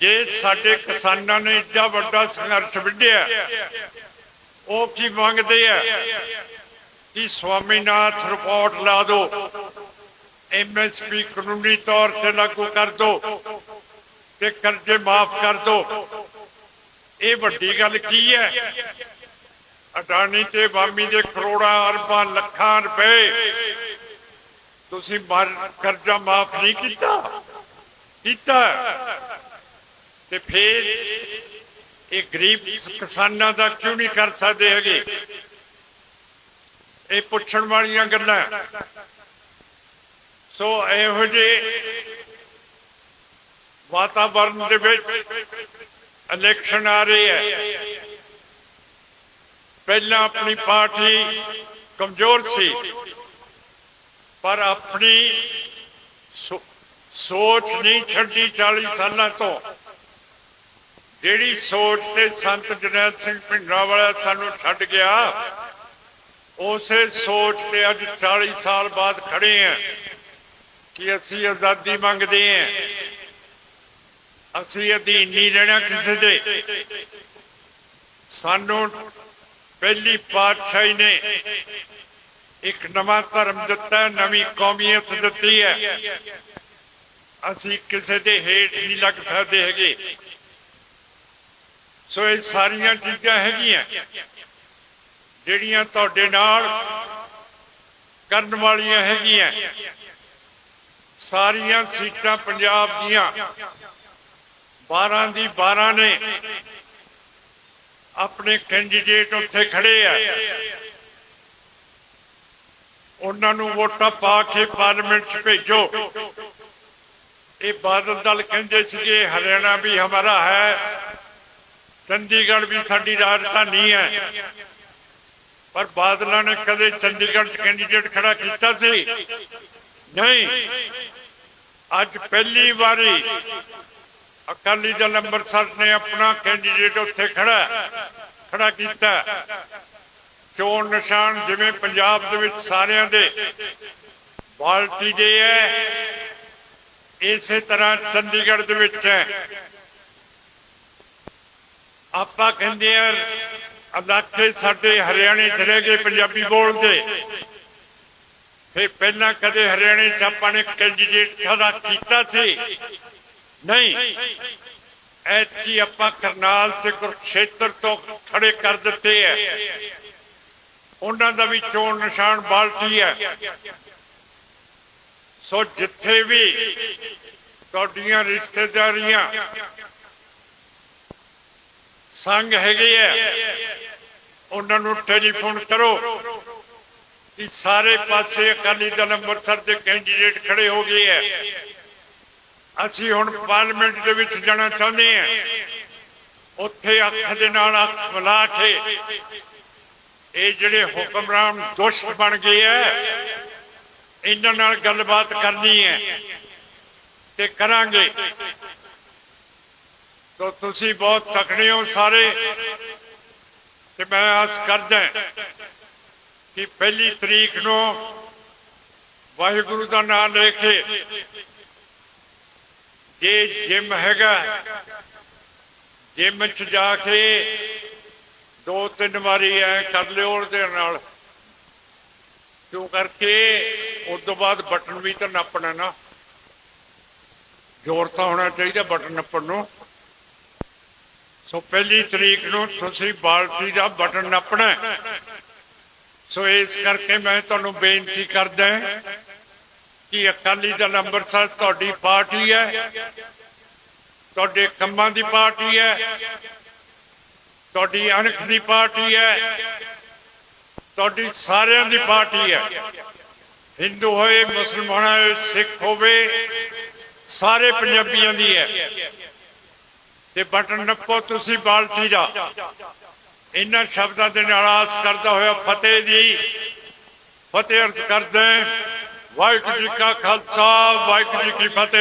ਜੇ ਸਾਡੇ ਕਿਸਾਨਾਂ ਨੇ ਇੱਡਾ ਵੱਡਾ ਸੰਘਰਸ਼ ਵਿੱਢਿਆ, ਉਹ ਕੀ ਮੰਗਦੇ ਆ? ਕਿ ਸਵਾਮੀਨਾਥ ਰਿਪੋਰਟ ਲਾ ਦਿਓ ਐਮਐਸਪੀ ਕਾਨੂੰਨੀ ਤੌਰ ਤੇ ਲਾਗੂ ਕਰ ਦਿਓ ਤੇ ਕਰਜ਼ੇ ਮਾਫ ਕਰ ਦਿਓ ਇਹ ਵੱਡੀ ਗੱਲ ਕੀ ਹੈ? ਅਡਾਨੀ ਤੇ ਬਾਮੀ ਦੇ ਕਰੋੜਾਂ ਅਰਬਾਂ ਲੱਖਾਂ ਰੁਪਏ ਤੁਸੀਂ ਕਰਜ਼ਾ ਮਾਫ ਨਹੀਂ ਕੀਤਾ? ਕੀਤਾ। ਤੇ ਫਿਰ ਇਹ ਗਰੀਬ ਕਿਸਾਨਾਂ ਦਾ ਕਿਉਂ ਨਹੀਂ ਕਰ ਸਕਦੇ ਹੈਗੇ? ਇਹ ਪੁੱਛਣ ਵਾਲੀਆਂ ਗੱਲਾਂ। ਸੋ ਇਹੋ ਜਿਹੇ ਵਾਤਾਵਰਣ ਦੇ ਵਿੱਚ ਇਲੈਕਸ਼ਨ ਆ ਰਹੀ ਹੈ ਪਹਿਲਾਂ ਆਪਣੀ ਪਾਰਟੀ ਕਮਜ਼ੋਰ ਸੀ, ਪਰ ਆਪਣੀ ਸੋ- ਸੋਚ ਨਹੀਂ ਛੱਡੀ 40 ਸਾਲਾਂ ਤੋਂ। ਜਿਹੜੀ ਸੋਚ ਤੇ ਸੰਤ ਜਰਨੈਲ ਸਿੰਘ ਭਿੰਡਰਾਵਾਲਾ ਸਾਨੂੰ ਛੱਡ ਗਿਆ, ਉਸੇ ਸੋਚ ਤੇ ਅੱਜ 40 ਸਾਲ ਬਾਅਦ ਖੜੇ ਆ ਕਿ ਅਸੀਂ ਆਜ਼ਾਦੀ ਮੰਗਦੇ ਆ। ਅਸੀਂ ਅਧੀਨ ਨਹੀਂ ਰਹਿਣਾ ਕਿਸੇ ਦੇ। ਸਾਨੂੰ ਪਹਿਲੀ ਪਾਤਸ਼ਾਹੀ ਨੇ ਇੱਕ ਨਵਾਂ ਧਰਮ ਦਿੱਤਾ, ਨਵੀਂ ਕੌਮੀਅਤ ਦਿੱਤੀ ਹੈ। ਅਸੀਂ ਕਿਸੇ ਦੇ ਹੇਠ ਨਹੀਂ ਲੱਗ ਸਕਦੇ ਹੈਗੇ। ਸੋ ਇਹ ਸਾਰੀਆਂ ਚੀਜ਼ਾਂ ਹੈਗੀਆਂ। ਜਿਹੜੀਆਂ ਤੁਹਾਡੇ ਨਾਲ ਕਰਨ ਵਾਲੀਆਂ ਹੈਗੀਆਂ। ਸਾਰੀਆਂ ਸੀਟਾਂ ਪੰਜਾਬ ਦੀਆਂ 12 ਦੀ 12 ਨੇ। ਆਪਣੇ ਕੈਂਡੀਡੇਟ ਉੱਥੇ ਖੜੇ ਆ। ਉਹਨਾਂ ਨੂੰ ਵੋਟਾਂ ਪਾ ਕੇ ਪਾਰਲੀਮੈਂਟ 'ਚ ਭੇਜੋ। ਇਹ ਬਾਦਲ ਦਲ ਕਹਿੰਦੇ ਸੀਗੇ, ਹਰਿਆਣਾ ਵੀ ਹਮਾਰਾ ਹੈ। ਚੰਡੀਗੜ੍ਹ ਵੀ ਸਾਡੀ ਰਾਜਧਾਨੀ ਹੈ। ਪਰ ਬਾਦਲਾਂ ਨੇ ਕਦੇ ਚੰਡੀਗੜ੍ਹ 'ਚ ਕੈਂਡੀਡੇਟ ਖੜਾ ਕੀਤਾ ਸੀ? ਨਹੀਂ। ਅੱਜ ਪਹਿਲੀ ਵਾਰੀ ਅਕਾਲੀ ਦਲ ਅੰਮ੍ਰਿਤਸਰ ਨੇ ਆਪਣਾ ਕੈਂਡੀਡੇਟ ਉੱਥੇ ਖੜਾ ਖੜਾ ਕੀਤਾ ਚੋਣ ਨਿਸ਼ਾਨ ਜਿਵੇਂ ਪੰਜਾਬ ਦੇ ਵਿੱਚ ਸਾਰਿਆਂ ਦੇ ਬਾਲਟੀ ਦੇ ਹੈ, ਇਸੇ ਤਰ੍ਹਾਂ ਚੰਡੀਗੜ੍ਹ ਦੇ ਵਿੱਚ ਹੈ। ਆਪਾਂ ਕਹਿੰਦੇ ਆ ਇਲਾਕੇ ਸਾਡੇ ਹਰਿਆਣੇ ਚ ਰਹਿ ਗਏ ਪੰਜਾਬੀ ਬੋਲਦੇ ਫੇ ਪਹਿਲਾਂ ਕਦੇ ਹਰਿਆਣੇ ਚ ਆਪਾਂ ਨੇ ਕੈਂਡੀਡੇਟ ਖੜਾ ਕੀਤਾ ਸੀ। ਨਹੀਂ, ਐਤਕੀ ਆਪਾਂ ਕਰਨਾਲ ਤੇ ਕੁਰਕਸ਼ੇਤਰ ਤੋਂ ਖੜੇ ਕਰ ਦਿੱਤੇ ਐ ਉਹਨਾਂ ਦਾ ਵੀ ਚੋਣ ਨਿਸ਼ਾਨ ਬਾਲਟੀ ਹੈ ਸੋ ਜਿੱਥੇ ਵੀ ਤੁਹਾਡੀਆਂ ਰਿਸ਼ਤੇਦਾਰੀਆਂ ਸੰਗ ਹੈਗੇ ਆ। ਉਹਨਾਂ ਨੂੰ ਟੈਲੀਫੋਨ ਕਰੋ ਕਿ ਸਾਰੇ ਪਾਸੇ ਅਕਾਲੀ ਦਲ ਅੰਮ੍ਰਿਤਸਰ ਦੇ ਕੈਂਡੀਡੇਟ ਖੜੇ ਹੋ ਗਏ ਆ। ਅਸੀਂ ਹੁਣ ਪਾਰਲੀਮੈਂਟ ਦੇ ਵਿੱਚ ਜਾਣਾ ਚਾਹੁੰਦੇ ਹਾਂ ਉੱਥੇ ਅੱਖ ਦੇ ਨਾਲ ਅੱਖ ਮਿਲਾ ਕੇ ਇਹ ਜਿਹੜੇ ਹੁਕਮਰਾਨ ਦੁਸ਼ਟ ਬਣ ਗਏ ਐ ਇਹਨਾਂ ਨਾਲ ਗੱਲਬਾਤ ਕਰਨੀ ਹੈ ਤੇ ਕਰਾਂਗੇ। ਤੋ ਤੁਸੀਂ ਬਹੁਤ ਤਕੜੇ ਹੋ ਸਾਰੇ। ਤੇ ਮੈਂ ਆਸ ਕਰਦਾ ਕਿ ਪਹਿਲੀ ਤਰੀਕ ਨੂੰ ਵਾਹਿਗੁਰੂ ਦਾ ਨਾਮ ਲੈ ਕੇ ਜੇ ਜਿਮ ਹੈਗਾ, ਜਿਮ ਚ ਜਾ ਕੇ ਦੋ ਤਿੰਨ ਵਾਰੀ ਐ ਕਰ ਲਿਓ ਉਹਦੇ ਨਾਲ। ਕਿਉਂ ਕਰਕੇ? ਉਸ ਤੋਂ ਬਾਅਦ ਬਟਨ ਵੀ ਤਾਂ ਨੱਪਣਾ ਨਾ। ਜ਼ੋਰ ਤਾਂ ਹੋਣਾ ਚਾਹੀਦਾ ਬਟਨ ਨੱਪਣ ਨੂੰ। ਸੋ ਪਹਿਲੀ ਤਰੀਕ ਨੂੰ ਤੁਸੀਂ ਬਾਲਟੀ ਦਾ ਬਟਨ ਨੱਪਣਾ ਸੋ ਇਸ ਕਰਕੇ ਮੈਂ ਤੁਹਾਨੂੰ ਬੇਨਤੀ ਕਰਦਾ ਕਿ ਅਕਾਲੀ ਦਲ ਅੰਮ੍ਰਿਤਸਰ ਤੁਹਾਡੀ ਪਾਰਟੀ ਹੈ। ਤੁਹਾਡੇ ਕੰਮਾਂ ਦੀ ਪਾਰਟੀ ਹੈ। ਤੁਹਾਡੀ ਅਣਖ ਦੀ ਪਾਰਟੀ ਹੈ। ਤੁਹਾਡੀ ਸਾਰਿਆਂ ਦੀ ਪਾਰਟੀ ਹੈ। ਹਿੰਦੂ ਹੋਏ, ਮੁਸਲਮਾਨ ਹੋਏ, ਸਿੱਖ ਹੋਵੇ, ਸਾਰੇ ਪੰਜਾਬੀਆਂ ਦੀ ਹੈ। ਤੇ ਬਟਨ ਨੱਪੋ ਤੁਸੀਂ ਬਾਲਟੀ ਦਾ। ਇਹਨਾਂ ਸ਼ਬਦਾਂ ਦੇ ਨਾਲ ਆਸ ਕਰਦਾ ਹੋਇਆ ਫਤਿਹ ਦੀ ਫਤਿਹ ਅਰਥ ਕਰਦੇ ਵਾਹਿਗੁਰੂ ਜੀ ਕਾ ਖਾਲਸਾ, ਵਾਹਿਗੁਰੂ ਜੀ ਕੀ ਫਤਿਹ।